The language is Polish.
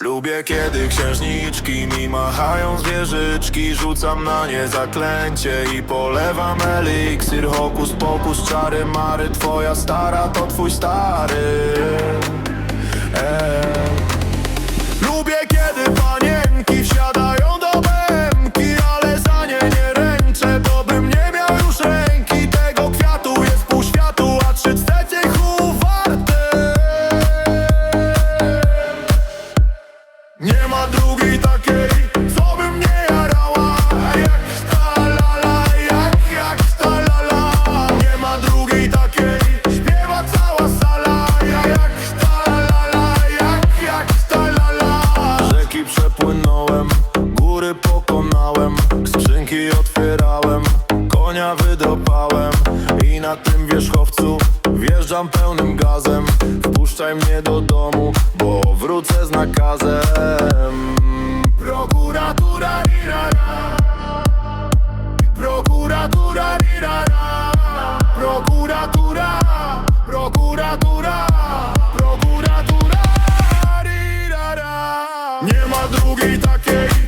Lubię kiedy księżniczki mi machają zwierzyczki. Rzucam na nie zaklęcie i polewam eliksir. Hokus pokus czary mary Twoja stara to twój stary. dnia wydopałem. I na tym wierzchowcu wjeżdżam pełnym gazem. Wpuszczaj mnie do domu, bo wrócę z nakazem. Prokuratura rirara Prokuratura rirara Prokuratura, prokuratura. Prokuratura rirara Nie ma drugiej takiej